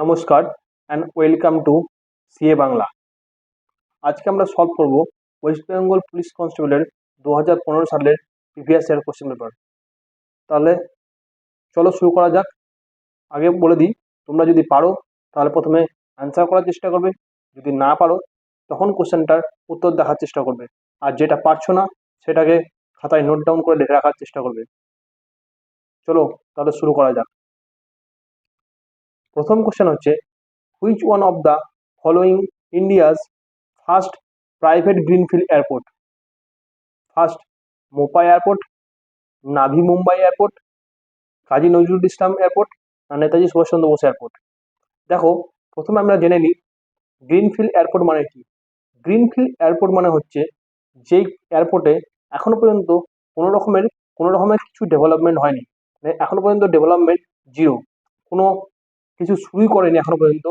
নমস্কার and welcome to CA Bangla আজকে আমরা সলভ করব ওয়েস্ট বেঙ্গল পুলিশ কনস্টেবলের দু হাজার পনেরো সালের প্রিভিয়াস ইয়ার কোশ্চেন পেপার তাহলে চলো শুরু করা যাক। আগে বলে দিই, তোমরা যদি পারো, তাহলে প্রথমে অ্যান্সার করার চেষ্টা করবে। যদি না পারো, তখন কোশ্চেনটার উত্তর দেখার চেষ্টা করবে। আর যেটা পারছ না, সেটাকে খাতায় নোট ডাউন করে লিখে রাখার চেষ্টা করবে। চলো, তাহলে শুরু করা যাক। প্রথম কোশ্চেন হচ্ছে which one of the following India's first private greenfield airport first Mopa airport Navi Mumbai airport Kazi Nazrul Islam airport R Netaji Subhash Chandra Bose airport দেখো, প্রথমে আমরা জেনে নিই গ্রিনফিল্ড এয়ারপোর্ট মানে কি? গ্রিনফিল্ড এয়ারপোর্ট মানে হচ্ছে, যেই এয়ারপোর্টে এখনও পর্যন্ত কোনো রকমের কোনো রকমের কিছু ডেভেলপমেন্ট হয়নি। মানে এখনও পর্যন্ত ডেভেলপমেন্ট জিরো কোনো কিছু শুরুই করেনি এখনও পর্যন্ত।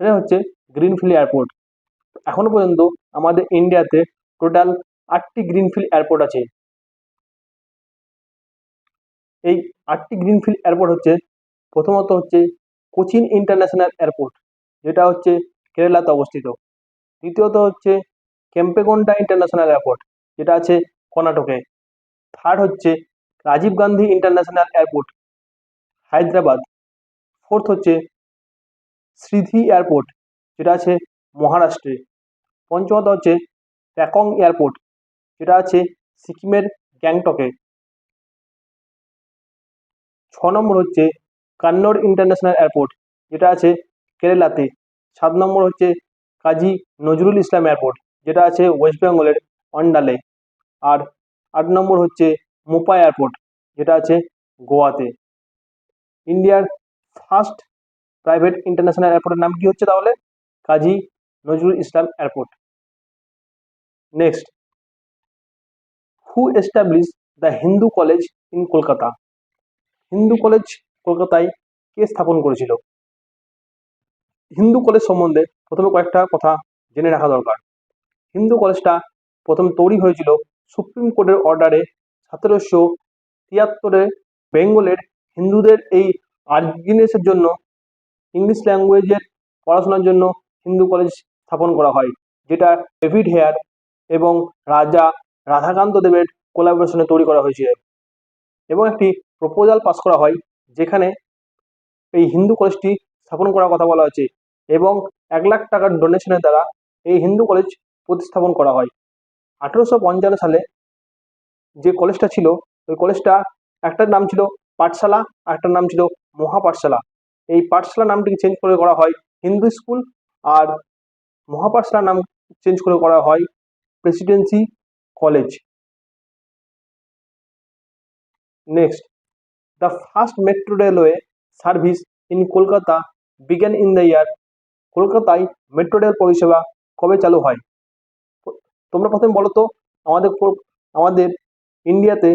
সেটা হচ্ছে গ্রিনফিল্ড এয়ারপোর্ট এখনও পর্যন্ত আমাদের ইন্ডিয়াতে টোটাল আটটি গ্রিনফিল্ড এয়ারপোর্ট আছে। এই আটটি গ্রিনফিল্ড এয়ারপোর্ট হচ্ছে প্রথমত হচ্ছে কোচিন ইন্টারন্যাশনাল এয়ারপোর্ট, যেটা হচ্ছে কেরালাতে অবস্থিত। দ্বিতীয়ত হচ্ছে কেম্পেগন্ডা ইন্টারন্যাশনাল এয়ারপোর্ট, যেটা আছে কর্ণাটকে। থার্ড হচ্ছে Rajiv Gandhi international airport, Hyderabad. Fourth হচ্ছে শ্রীধি এয়ারপোর্ট, যেটা আছে মহারাষ্ট্রে। পঞ্চমত হচ্ছে প্যাকং এয়ারপোর্ট, যেটা আছে সিকিমের গ্যাংটকে। ছ নম্বর হচ্ছে কান্নড় ইন্টারন্যাশনাল এয়ারপোর্ট, যেটা আছে কেরালাতে। সাত নম্বর হচ্ছে কাজী নজরুল ইসলাম এয়ারপোর্ট, যেটা আছে ওয়েস্ট বেঙ্গলের অন্ডালে। আর আট নম্বর হচ্ছে মোপা এয়ারপোর্ট, যেটা আছে গোয়াতে। ইন্ডিয়ার ফার্স্ট প্রাইভেট ইন্টারন্যাশনাল এয়ারপোর্টের নাম কি হচ্ছে তাহলে? Kazi Nazrul Islam airport. Next. Who establish the Hindu college in Kolkata Hindu college কলকাতায় কে স্থাপন করেছিল? হিন্দু কলেজ সম্বন্ধে প্রথমে কয়েকটা কথা জেনে রাখা দরকার। হিন্দু কলেজটা প্রথম তৈরি হয়েছিল সুপ্রিম কোর্টের অর্ডারে সতেরোশো তিয়াত্তরে বেঙ্গলের হিন্দুদের এই আর্গিনেসের জন্য ইংলিশ ল্যাঙ্গুয়েজের পড়াশোনার জন্য হিন্দু কলেজ স্থাপন করা হয়, যেটা ডেভিড হেয়ার এবং রাজা রাধাকান্ত দেবের কোলাবোরেশনে তৈরি করা হয়েছিল। এবং একটি প্রপোজাল পাস করা হয়, যেখানে এই হিন্দু কলেজটি স্থাপন করার কথা বলা হয়েছে এবং এক লাখ টাকার ডোনেশনের দ্বারা এই হিন্দু কলেজ প্রতিস্থাপন করা হয়। আঠেরোশো পঞ্চান্ন সালে যে কলেজটা ছিল, ওই কলেজটা একটার নাম ছিল পাঠশালা আর একটার নাম ছিল মহাপাঠশালা। এই পাঠশালা নামটিকে চেঞ্জ করে করা হয় হিন্দু স্কুল আর মহাপাঠশালা নাম চেঞ্জ করে করা হয় presidency college next the first metro railway service in Kolkata বিজ্ঞান ইন দ্য ইয়ার কলকাতায় মেট্রো রেল পরিষেবা কবে চালু হয়? তোমরা প্রথমে বলো তো, আমাদের আমাদের ইন্ডিয়াতে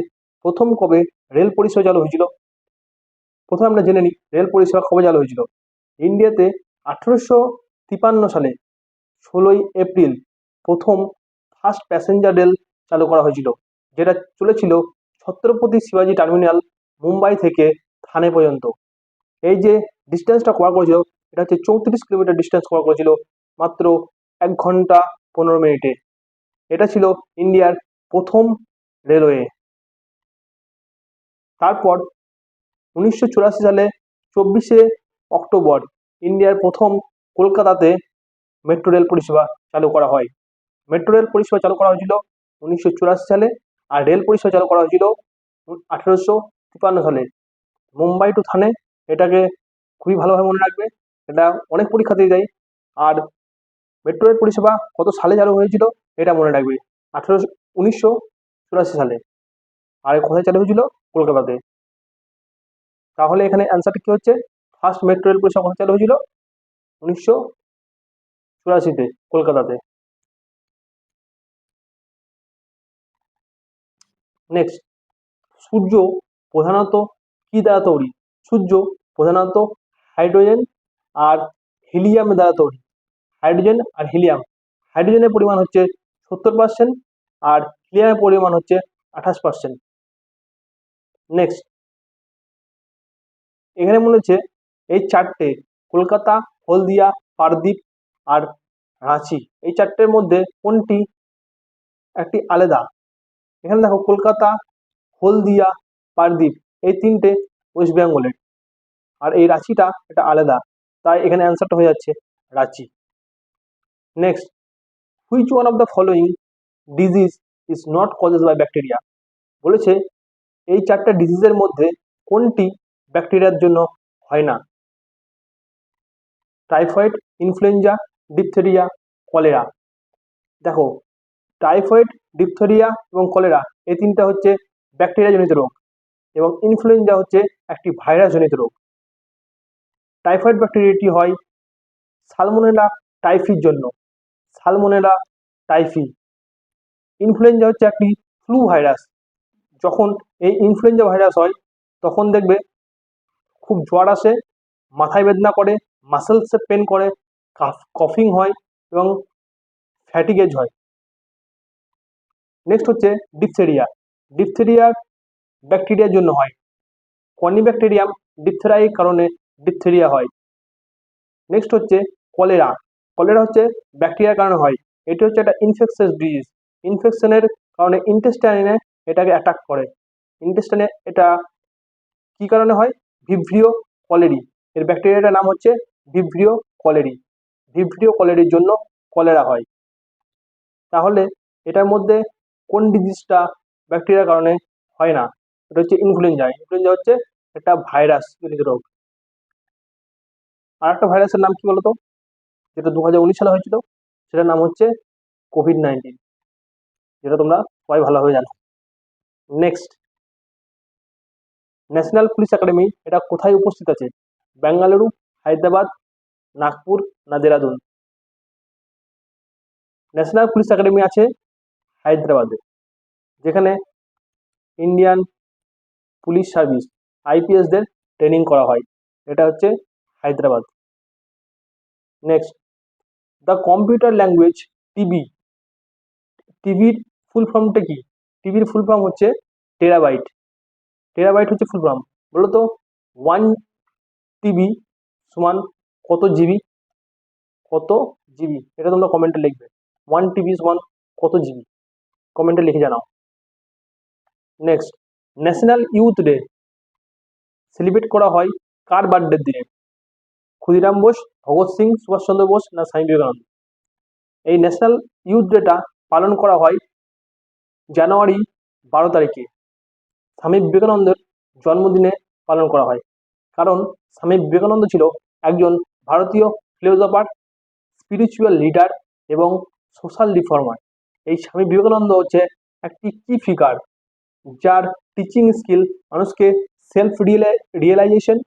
প্রথম কবে রেল পরিষেবা চালু হয়েছিল? প্রথমে আমরা জেনে নিই, রেল পরিষেবা কবে চালু হয়েছিল? ইন্ডিয়াতে আঠেরোশো তিপান্ন সালে, ষোলোই এপ্রিল প্রথম ফার্স্ট প্যাসেঞ্জার রেল চালু করা হয়েছিল, যেটা চলেছিল ছত্রপতি শিবাজি টার্মিনাল মুম্বাই থেকে থানে পর্যন্ত। এই যে ডিস্টেন্সটা কভার করেছিল, এটা হচ্ছে চৌত্রিশ কিলোমিটার ডিস্টেন্স কভার করেছিল মাত্র এক ঘণ্টা পনেরো মিনিটে। এটা ছিল ইন্ডিয়ার প্রথম রেলওয়ে। তারপর উনিশশো চুরাশি সালে চব্বিশে অক্টোবর ইন্ডিয়ার প্রথম কলকাতাতে মেট্রো রেল পরিষেবা চালু করা হয়। মেট্রো রেল পরিষেবা চালু করা হয়েছিল উনিশশো চুরাশি সালে আর রেল পরিষেবা চালু করা হয়েছিল আঠেরোশো সালে। মুম্বাই টু থানে এটাকে খুবই ভালোভাবে মনে রাখবে। এটা অনেক পরীক্ষাতেই দেয়। আর মেট্রো রেল পরিষেবা কত সালে চালু হয়েছিল এটা মনে রাখবে। আঠেরোশো উনিশশো চুরাশি সালে। আর কোথায় চালু হয়েছিল? কলকাতাতে। তাহলে এখানে অ্যান্সারটা কি হচ্ছে? ফার্স্ট মেট্রো রেল পরিষেবা চালু হয়েছিল উনিশশো চুরাশিতে, কলকাতাতে। নেক্সট সূর্য প্রধানত কি দ্বারা তৈরি? সূর্য প্রধানত হাইড্রোজেন আর হিলিয়াম দ্বারা তৈরি। হাইড্রোজেন আর হিলিয়াম। হাইড্রোজেনের পরিমাণ হচ্ছে সত্তর পার্সেন্ট আর হিলিয়ামের পরিমাণ হচ্ছে আঠাশ পার্সেন্ট নেক্সট এখানে মনে হচ্ছে এই চারটে, কলকাতা, হলদিয়া পারদ্বীপ আর রাঁচি। এই চারটের মধ্যে কোনটি একটি আলাদা? এখানে দেখো কলকাতা, হলদিয়া পারদ্বীপ এই তিনটে ওয়েস্ট বেঙ্গলের। আর এই রাঁচিটা এটা আলাদা, তাই এখানে অ্যান্সারটা হয়ে যাচ্ছে Ranchi. Next which one of the following disease is not causes by bacteria বলেছে এই চারটা ডিজিজের মধ্যে কোনটি ব্যাকটেরিয়ার জন্য হয় না। Typhoid, influenza, diphtheria, cholera. দেখো, টাইফয়েড, ডিপথেরিয়া এবং কলেরা এই তিনটা হচ্ছে ব্যাকটেরিয়াজনিত রোগ এবং ইনফ্লুয়েঞ্জা হচ্ছে একটি ভাইরাসজনিত রোগ। টাইফয়েড ব্যাকটেরিয়াটি হয় সালমোনেলা টাইফির জন্য। Salmonella typhi. ইনফ্লুয়েঞ্জা হচ্ছে একটি ফ্লু ভাইরাস। যখন এই ইনফ্লুয়েঞ্জা ভাইরাস হয়, তখন দেখবে খুব জ্বর আসে, মাথায় বেদনা করে মাসেলসে পেন করে, কাফ কফিং হয় এবং ফ্যাটিগেজ হয়। নেক্সট হচ্ছে ডিপথেরিয়া ডিপথেরিয়ার ব্যাকটেরিয়ার জন্য হয়। কনিব্যাকটেরিয়াম ডিপথেরাইর কারণে ডিপথেরিয়া হয়। নেক্সট হচ্ছে কলেরা কলেরা হচ্ছে ব্যাকটেরিয়ার কারণে হয়। এটি হচ্ছে একটা ইনফেকশাস ডিজিজ ইনফেকশনের কারণে ইন্টেস্টাইনে এটাকে অ্যাটাক করে। ইন্টেস্টাইনে এটা কি কারণে হয়? ভিভ্রিও কলেরি এর ব্যাকটেরিয়াটার নাম হচ্ছে ভিভ্রিও কলেরি ভিভ্রিও কলেরির জন্য কলেরা হয়। তাহলে এটার মধ্যে কোন ডিজিজটা ব্যাকটেরিয়ার কারণে হয় না? এটা হচ্ছে ইনফ্লুয়েঞ্জা। ইনফ্লুয়েঞ্জা হচ্ছে একটা ভাইরাস, জনিত রোগ। আর একটা ভাইরাসের নাম কি বলতো? যেটা দু হাজার উনিশ সালে হয়েছিল, সেটার নাম হচ্ছে কোভিড নাইন্টিন। যেটা তোমরা সবাই ভালোভাবে জানো। নেক্সট। ন্যাশনাল পুলিশ একাডেমি এটা কোথায় উপস্থিত আছে? বেঙ্গালুরু, হায়দ্রাবাদ, নাগপুর না দেরাদুন? ন্যাশনাল পুলিশ একাডেমি আছে হায়দ্রাবাদে, যেখানে ইন্ডিয়ান পুলিশ সার্ভিস আইপিএসদের ট্রেনিং করা হয়। এটা হচ্ছে Hyderabad. Next, the computer language TB টিভির ফুল ফর্মটা কি? টিভির ফুল ফর্ম হচ্ছে টেরাবাইট। টেরাবাইট হচ্ছে ফুল ফর্ম বলো তো ওয়ান টিবি সমান কত জিবি কত জিবি এটা তোমরা কমেন্টে লিখবে। ওয়ান টিবি সমান কত জিবি কমেন্টে লিখে জানাও। Next national youth day celebrate করা হয় কার বার্থডের দিনে? ক্ষুদিরাম বোস, ভগৎ সিং, সুভাষচন্দ্র বোস না স্বামী বিবেকানন্দ? এই ন্যাশনাল ইউথ ডেটা পালন করা হয় জানুয়ারি বারো তারিখে। স্বামী বিবেকানন্দের জন্মদিনে পালন করা হয়। কারণ স্বামী বিবেকানন্দ ছিল একজন ভারতীয় ফিলোজফার স্পিরিচুয়াল লিডার এবং সোশ্যাল রিফর্মার এই স্বামী বিবেকানন্দ হচ্ছে একটি কি ফিগার যার টিচিং স্কিল মানুষকে সেলফ রিয়েলাইজেশন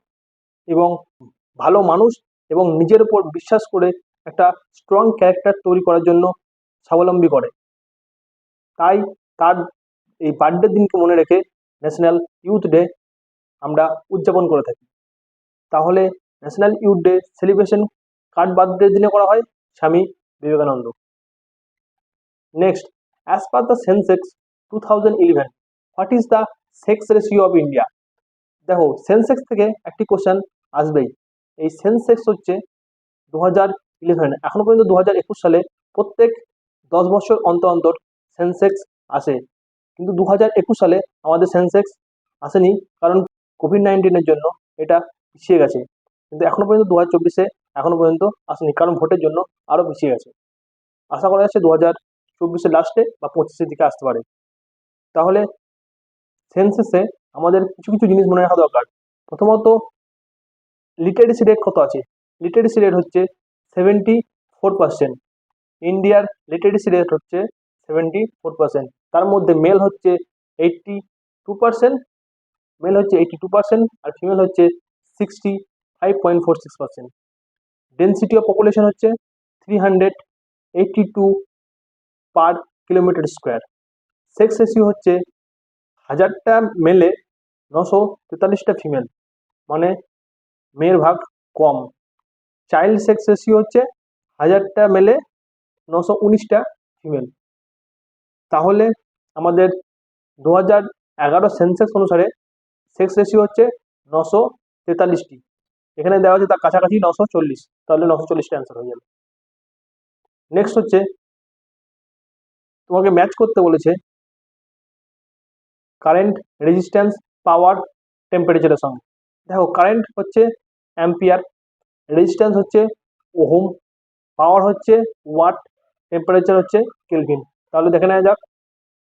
এবং ভালো মানুষ এবং নিজের উপর বিশ্বাস করে একটা স্ট্রং ক্যারেক্টার তৈরি করার জন্য স্বাবলম্বী করে। তাই তার এই বার্থডে দিনকে মনে রেখে ন্যাশনাল ইউথ ডে আমরা উদযাপন করে থাকি। তাহলে ন্যাশনাল ইউথ ডে সেলিব্রেশন কার বার্থডে দিনে করা হয় Swami Vivekananda. Next as per the census two thousand eleven what is the sex ratio of India দেখো সেন্সেক্স থেকে একটি কোশ্চেন আসবেই। এই সেন্সেক্স হচ্ছে দু হাজার ইলেভেন এখনও পর্যন্ত দু হাজার একুশ সালে প্রত্যেক দশ বছর অন্তর অন্তর সেন্সেক্স আসে। কিন্তু দু হাজার একুশ সালে আমাদের সেন্সেক্স আসেনি, কারণ কোভিড নাইন্টিনের জন্য এটা পিছিয়ে গেছে। কিন্তু এখনও পর্যন্ত দু হাজার চব্বিশে এখনও পর্যন্ত আসেনি, কারণ ভোটের জন্য আরও পিছিয়ে গেছে। আশা করা যাচ্ছে দু হাজার চব্বিশের লাস্টে বা পঁচিশের দিকে আসতে পারে। তাহলে সেন্সেসে আমাদের কিছু কিছু জিনিস মনে রাখা দরকার। প্রথমত লিটারেসি রেট কত আছে? লিটারেসি রেট হচ্ছে সেভেন্টি ফোর পার্সেন্ট ইন্ডিয়ার লিটারেসি রেট হচ্ছে সেভেন্টি ফোর পার্সেন্ট তার মধ্যে মেল হচ্ছে এইটটি টু পার্সেন্ট মেল হচ্ছে এইটটি টু পার্সেন্ট আর ফিমেল হচ্ছে sixty five point four six percent density of population হচ্ছে three hundred eighty two per kilometre square sex ratio হচ্ছে হাজারটা মেলে নশো তেতাল্লিশটা ফিমেল মানে মেয়ের ভাগ কম। চাইল্ড সেক্স রেশিও হচ্ছে হাজারটা মেলে নশো উনিশটা ফিমেল তাহলে আমাদের দু হাজার এগারো সেন্সেক্স অনুসারে সেক্স রেশিও হচ্ছে নশো তেতাল্লিশটি। এখানে দেওয়া আছে তার কাছাকাছি নশো চল্লিশ। তাহলে নশো চল্লিশটা অ্যান্সার হয়ে যাবে। নেক্সট হচ্ছে, তোমাকে ম্যাচ করতে বলেছে কারেন্ট রেজিস্ট্যান্স পাওয়ার টেম্পারেচারের সঙ্গে। দেখো কারেন্ট হচ্ছে অ্যাম্পিয়ার রেজিস্ট্যান্স হচ্ছে ওহম পাওয়ার হচ্ছে ওয়াট টেম্পারেচার হচ্ছে কেলভিন তাহলে দেখে নেওয়া যাক।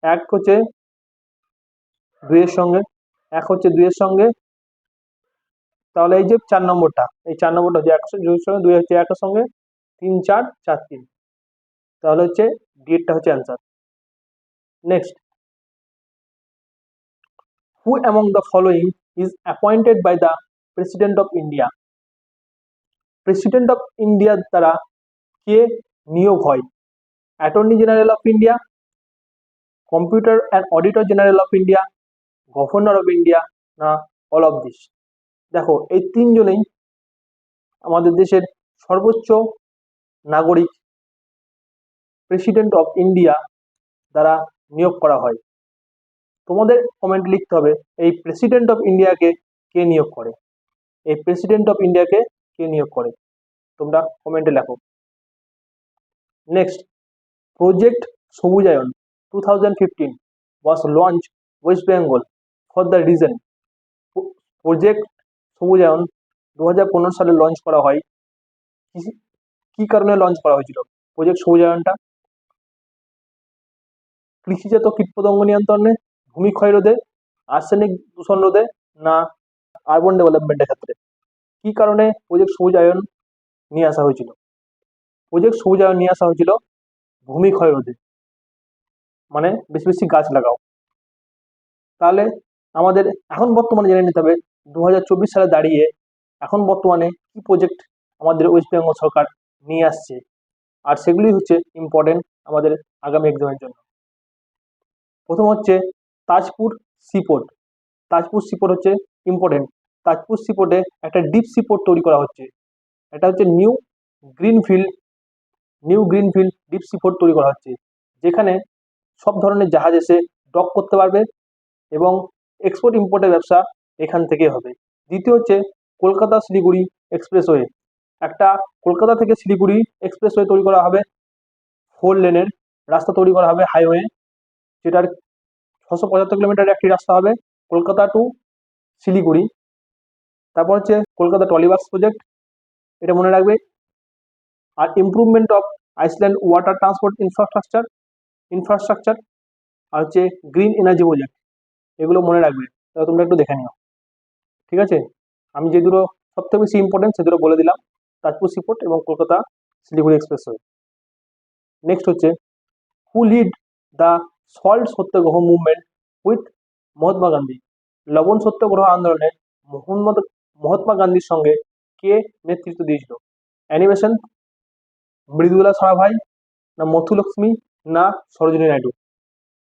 এক হচ্ছে দুইয়ের সঙ্গে, এক হচ্ছে দুইয়ের সঙ্গে। তাহলে এই যে চার নম্বরটা, এই চার নম্বরটা হচ্ছে একশো দুইয়ের সঙ্গে, দুই হচ্ছে একের সঙ্গে তিন, চার চার, তিন। তাহলে হচ্ছে ডিএডটা হচ্ছে answer. Next. Who among the following is appointed by the president of India president of ইন্ডিয়ার দ্বারা কে নিয়োগ হয়? Attorney general of India computer and auditor general of India governor of India না অল অফ দিস দেখো, এই তিনজনেই আমাদের দেশের সর্বোচ্চ নাগরিক প্রেসিডেন্ট অফ ইন্ডিয়া দ্বারা নিয়োগ করা হয়। তোমাদের কমেন্ট লিখতে হবে, এই প্রেসিডেন্ট অফ ইন্ডিয়াকে কে নিয়োগ করে? এই প্রেসিডেন্ট অফ ইন্ডিয়াকে কে নিয়োগ করে? তোমরা কমেন্টে লেখো। Next two thousand fifteen was launch West Bengal for the reason project Sabujayan দু হাজার পনেরো সালে লঞ্চ করা হয়। কি- কারণে লঞ্চ করা হয়েছিল? প্রজেক্ট সবুজায়নটা কৃষিজাত কীটপতঙ্গ নিয়ন্ত্রণে, ভূমি ক্ষয় রোধে, আর্সেনিক দূষণ রোধে না আরবন ডেভেলপমেন্টের ক্ষেত্রে। কি কারণে প্রজেক্ট সবুজায়ন নিয়ে আসা হয়েছিল? প্রজেক্ট সবুজায়ন নিয়ে আসা হয়েছিল ভূমি ক্ষয় রোধে। মানে বেশি বেশি গাছ লাগাও। তাহলে আমাদের এখন বর্তমানে জেনে নিতে হবে দু হাজার চব্বিশ সালে দাঁড়িয়ে এখন বর্তমানে কি প্রজেক্ট আমাদের ওয়েস্ট বেঙ্গল সরকার নিয়ে আসছে। আর সেগুলি হচ্ছে ইম্পর্টেন্ট আমাদের আগামী এক্সামের জন্য। প্রথম হচ্ছে তাজপুর সিপোর্ট তাজপুর সিপোর্ট হচ্ছে ইম্পর্টেন্ট তাজপুর সিপোর্টে একটা ডিপ সিপোর্ট তৈরি করা হচ্ছে। এটা হচ্ছে new greenfield new greenfield deep seaport তৈরি করা হচ্ছে, যেখানে সব ধরনের জাহাজ এসে ডক করতে পারবে এবং এক্সপোর্ট ইম্পোর্টের ব্যবসা এখান থেকে হবে। দ্বিতীয় হচ্ছে কলকাতা শিলিগুড়ি এক্সপ্রেসওয়ে। একটা কলকাতা থেকে শিলিগুড়ি এক্সপ্রেসওয়ে তৈরি করা হবে, ফোর লেনের রাস্তা তৈরি করা হবে, হাইওয়ে, যেটার ছশো পঁচাত্তর কিলোমিটার একটি রাস্তা হবে, কলকাতা টু শিলিগুড়ি। তারপর হচ্ছে কলকাতা টলিবাস প্রজেক্ট, এটা মনে রাখবে আর improvement of island water transport infrastructure infrastructure আর হচ্ছে গ্রিন এনার্জি প্রজেক্ট এগুলো মনে রাখবে। তাহলে তোমরা একটু দেখে নিও। ঠিক আছে? আমি যে দুটো সবথেকে বেশি ইম্পর্টেন্ট সে দুটো বলে দিলাম। তাজপুর সিপোর্ট এবং কলকাতা শিলিগুড়ি এক্সপ্রেসওয়ে নেক্সট হচ্ছে who lead the salt satyagraha movement with Mahatma Gandhi? লবণ সত্যাগ্রহ আন্দোলনে মোহাম্মদ, মহাত্মা গান্ধীর সঙ্গে কে নেতৃত্ব দিয়েছিল? অ্যানিমেশন মৃদুলা সারাভাই না মথুলক্ষ্মী, না সরোজিনী নাইডু।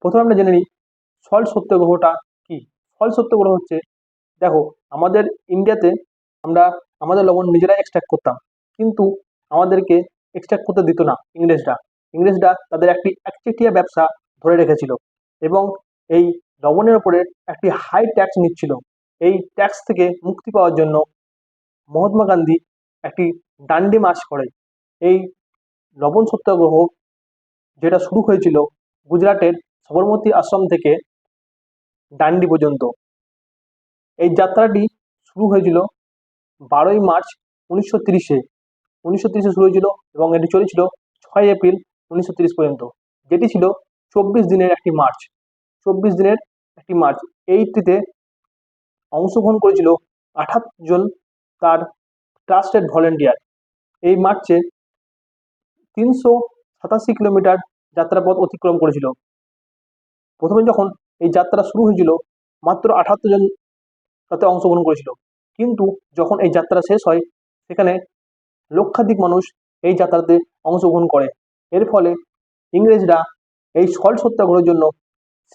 প্রথমে আমরা জেনে নিই সল্ট সত্যাগ্রহটা কি? সল্ট সত্যাগ্রহ হচ্ছে, দেখো, আমাদের ইন্ডিয়াতে আমরা, আমাদের লবণ নিজেরাই এক্সট্রাক্ট করতাম, কিন্তু আমাদেরকে এক্সট্রাক্ট করতে দিত না ইংরেজরা। ইংরেজরা তাদের একটি একচেটিয়া ব্যবসা ধরে রেখেছিল এবং এই লবণের ওপরে একটি হাই ট্যাক্স নিচ্ছিল। এই ট্যাক্স থেকে মুক্তি পাওয়ার জন্য মহাত্মা গান্ধী একটি ডান্ডি মার্চ করে। এই লবণ সত্যাগ্রহ যেটা শুরু হয়েছিল গুজরাটের সবরমতী আশ্রম থেকে ডান্ডি পর্যন্ত। এই যাত্রাটি শুরু হয়েছিল বারোই মার্চ উনিশশো তিরিশে। উনিশশো তিরিশে শুরু হয়েছিল এবং এটি চলেছিল ছয় এপ্রিল উনিশশো তিরিশ পর্যন্ত, যেটি ছিল চব্বিশ দিনের একটি মার্চ। চব্বিশ দিনের একটি মার্চ। এইটিতে অংশগ্রহণ করেছিল আঠাত্তর জন তার ট্রাস্টেড ভলেন্টিয়ার। এই মার্চে তিনশো সাতাশি কিলোমিটার যাত্রাপথ অতিক্রম করেছিল। প্রথমে যখন এই যাত্রা শুরু হয়েছিল, মাত্র আঠাত্তর জন তাতে অংশগ্রহণ করেছিল। কিন্তু যখন এই যাত্রা শেষ হয়, সেখানে লক্ষাধিক মানুষ এই যাত্রাতে অংশগ্রহণ করে। এর ফলে ইংরেজরা এই সল্ট সত্যাগ্রহের জন্য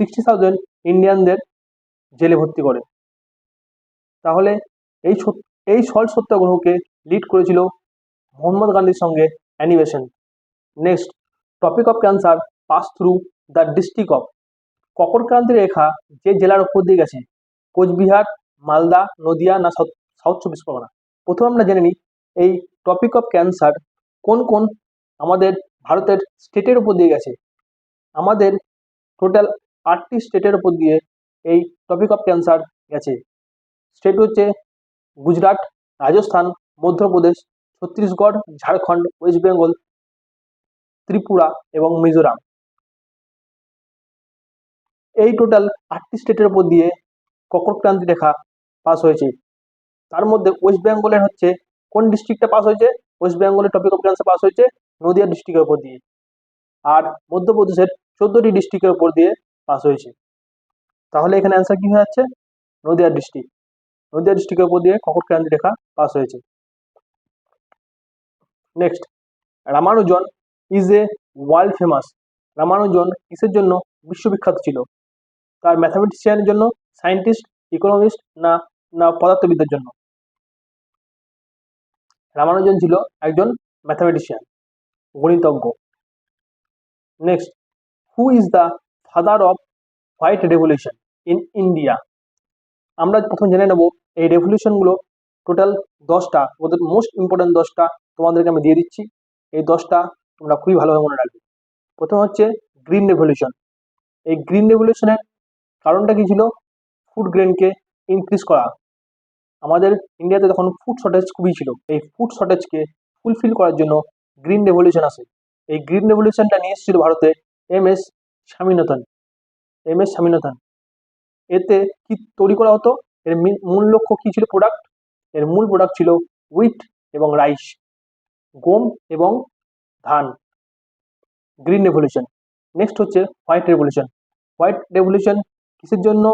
সিক্সটি থাউজেন্ড ইন্ডিয়ানদের জেলে ভর্তি করে। তাহলে এই এই সল্ট সত্যাগ্রহকে লিড করেছিল মোহাম্মদ গান্ধীর সঙ্গে animation. Next tropic of cancer pass through the district of ককর ক্রান্তি রেখা যে জেলার উপর দিয়ে গেছে, কোচবিহার, মালদা, নদিয়া না সাউথ চব্বিশ পরগনা। প্রথমে আমরা জেনে নিই, এই টপিক অফ ক্যান্সার কোন কোন আমাদের ভারতের স্টেটের উপর দিয়ে গেছে? আমাদের টোটাল আটটি স্টেটের উপর দিয়ে এই টপিক অফ ক্যান্সার গেছে। স্টেট হচ্ছে গুজরাট, রাজস্থান, মধ্যপ্রদেশ, ছত্তিশগড়, ঝাড়খণ্ড ওয়েস্ট বেঙ্গল ত্রিপুরা এবং মিজোরাম। এই টোটাল আটটি স্টেটের উপর দিয়ে ককর ক্রান্তি রেখা পাস হয়েছে। তার মধ্যে ওয়েস্ট বেঙ্গলের হচ্ছে কোন ডিস্ট্রিক্টটা পাস হয়েছে? ওয়েস্ট বেঙ্গলের টপিক অফ ক্যান্সার পাস হয়েছে নদিয়া ডিস্ট্রিক্টের উপর দিয়ে। আর মধ্যপ্রদেশের চোদ্দটি ডিস্ট্রিক্টের উপর দিয়ে পাস হয়েছে। তাহলে এখানে অ্যান্সার কি হয়ে যাচ্ছে? নদিয়া ডিস্ট্রিক্ট নদিয়া ডিস্ট্রিক্টের উপর দিয়ে ককর ক্রান্তি রেখা পাস হয়েছে। Next Ramanujan is a world famous Ramanujan কিসের জন্য? বিশ্ববিখ্যাত ছিল। তার ম্যাথামেটিশিয়ানের জন্য সায়েন্টিস্ট ইকোনমিস্ট না না পদার্থবিদের জন্য। রামানুজন ছিল একজন ম্যাথামেটিশিয়ান গণিতজ্ঞ। Next who is the father of white revolution in India আমরা প্রথম জেনে নেব, এই রেভলিউশনগুলো টোটাল দশটা, ওদের মোস্ট ইম্পর্টেন্ট দশটা তোমাদেরকে আমি দিয়ে দিচ্ছি। এই দশটা তোমরা খুবই ভালোভাবে মনে রাখবে। প্রথম হচ্ছে গ্রিন রেভলিউশন এই গ্রিন রেভলিউশনের কারণটা কি ছিল? ফুড গ্রেনকে ইনক্রিজ করা। আমাদের ইন্ডিয়াতে তখন ফুড শর্টেজ খুবই ছিল। এই ফুড শর্টেজকে ফুলফিল করার জন্য গ্রিন রেভলিউশন আসে। এই গ্রিন রেভলিউশনটা নিয়ে এসেছিল ভারতে M S Swaminathan. M S Swaminathan. এতে কি তৈরি করা হতো? এর মূল লক্ষ্য কী ছিল প্রোডাক্টের মূল প্রোডাক্ট ছিল উইট এবং রাইস গম এবং ধান। গ্রিন রেভলিউশন নেক্সট হচ্ছে হোয়াইট রেভলিউশন হোয়াইট রেভলিউশন কিসের জন্য?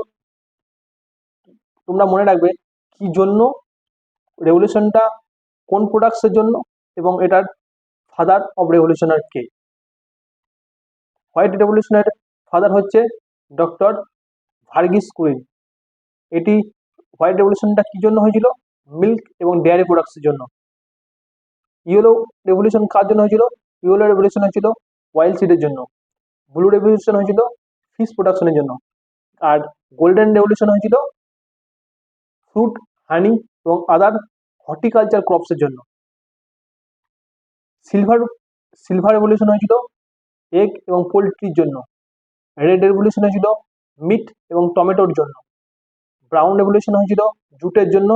তোমরা মনে রাখবে কি জন্য? রেভলিউশনটা কোন প্রোডাক্টসের জন্য? এবং এটার ফাদার অফ রেভলিউশনার কে? হোয়াইট রেভলিউশনের ফাদার হচ্ছে ডক্টর ভার্গিস কুইন এটি হোয়াইট রেভলিউশনটা কি জন্য হয়েছিল? মিল্ক এবং ডেয়ারি প্রোডাক্টসের জন্য। ইয়েলো রেভলিউশন কার জন্য হয়েছিল? ইয়েলো রেভলিউশন হয়েছিল ওয়াইল্ড সিডের জন্য। ব্লু রেভলিউশন হয়েছিল ফিশ প্রোডাকশনের জন্য। আর গোল্ডেন রেভলিউশন হয়েছিল ফ্রুট হানি এবং আদার হর্টিকালচার ক্রপসের জন্য। সিলভার সিলভার রেভলিউশন হয়েছিল এগ এবং পোলট্রির জন্য। রেড রেভলিউশন হয়েছিল মিট এবং টমেটোর জন্য। ব্রাউন রেভলিউশন হয়েছিল জুটের জন্য।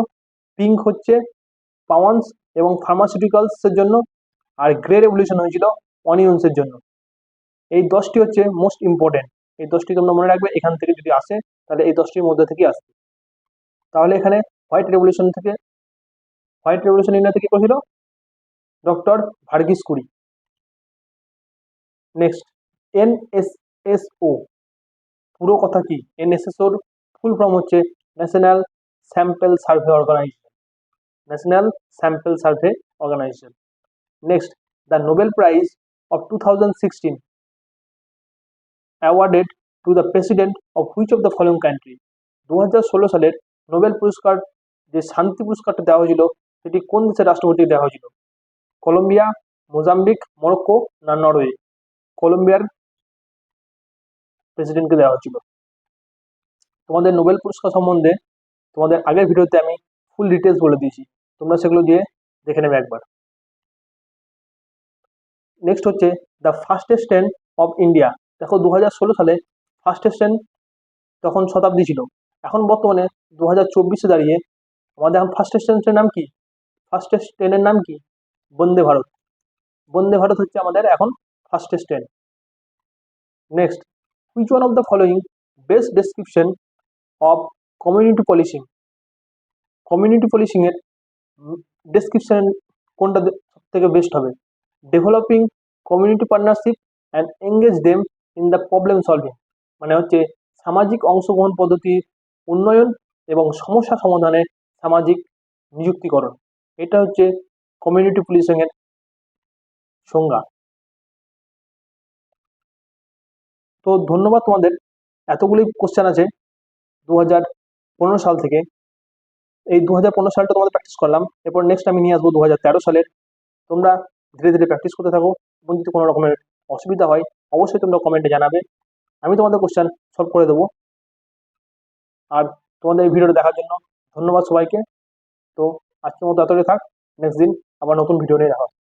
পিঙ্ক হচ্ছে পাওয়ান্স এবং ফার্মাসিউটিক্যালসের জন্য আর গ্রে রেভলিউশন হয়েছিল অনিয়ন্সের জন্য। এই দশটি হচ্ছে মোস্ট ইম্পর্টেন্ট। এই দশটি তোমরা মনে রাখবে, এখান থেকে যদি আসে, তাহলে এই দশটির মধ্যে থেকে আসবে। তাহলে এখানে হোয়াইট রেভলিউশন থেকে, হোয়াইট রেভলিউশন ইন্ডিয়া থেকে করেছিল doctor Verghese Kurien. Next, NSSO, পুরো কথা কি? এনএসএসওর ফুল ফর্ম হচ্ছে national sample survey organisation. National sample survey organisation next the Nobel prize of two thousand sixteen awarded to the president of which of the following country দু হাজার ষোলো সালের Nobel পুরস্কার যে শান্তি পুরস্কারটা দেওয়া হয়েছিল, সেটি কোন দেশের রাষ্ট্রপতি দেওয়া হয়েছিল? কলম্বিয়া, মোজাম্বিক, মরক্কো না নরওয়ে? কলম্বিয়ার প্রেসিডেন্টকে দেওয়া হয়েছিল। তোমাদের নোবেল পুরস্কার সম্বন্ধে তোমাদের আগের ভিডিওতে আমি ফুল ডিটেলস বলে দিয়েছি। তোমরা সেগুলো দিয়ে দেখে নেবে একবার। নেক্সট হচ্ছে the fastest train of India দেখো দু হাজার ষোলো সালে ফার্স্টেস্ট ট্রেন তখন শতাব্দী ছিল। এখন বর্তমানে দু হাজার চব্বিশে দাঁড়িয়ে আমাদের এখন ফার্স্টেস্ট ট্রেনের নাম কি? ফার্স্টেস্ট ট্রেনের নাম কি? বন্দে ভারত। বন্দে ভারত হচ্ছে আমাদের এখন fastest train next which one of the following best description of community policing community পলিসিংয়ের description কোনটা সব থেকে বেস্ট হবে। Developing community partnership and engage them in the problem solving মানে হচ্ছে সামাজিক অংশগ্রহণ পদ্ধতির উন্নয়ন এবং সমস্যা সমাধানে সামাজিক নিযুক্তিকরণ। এটা হচ্ছে কমিউনিটি পুলিশিংয়ের সংজ্ঞা। তো ধন্যবাদ তোমাদের। এতগুলি কোশ্চেন আছে। দু হাজার পনেরো সাল থেকে এই দু হাজার পনেরো সালটা তোমাদের প্র্যাকটিস করলাম। এরপর নেক্সট আমি নিয়ে আসব দু হাজার তেরো সালের। তোমরা ধীরে ধীরে প্র্যাকটিস করতে থাকো এবং যদি কোনো রকমের অসুবিধা হয়, অবশ্যই তোমরা কমেন্টে জানাবে। আমি তোমাদের কোশ্চেন সলভ করে দেবো। আর তোমাদের এই ভিডিওটা দেখার জন্য ধন্যবাদ সবাইকে। তো আজকের মতো এতটাই থাক। নেক্সট দিন আবার নতুন ভিডিও নিয়ে দেখা।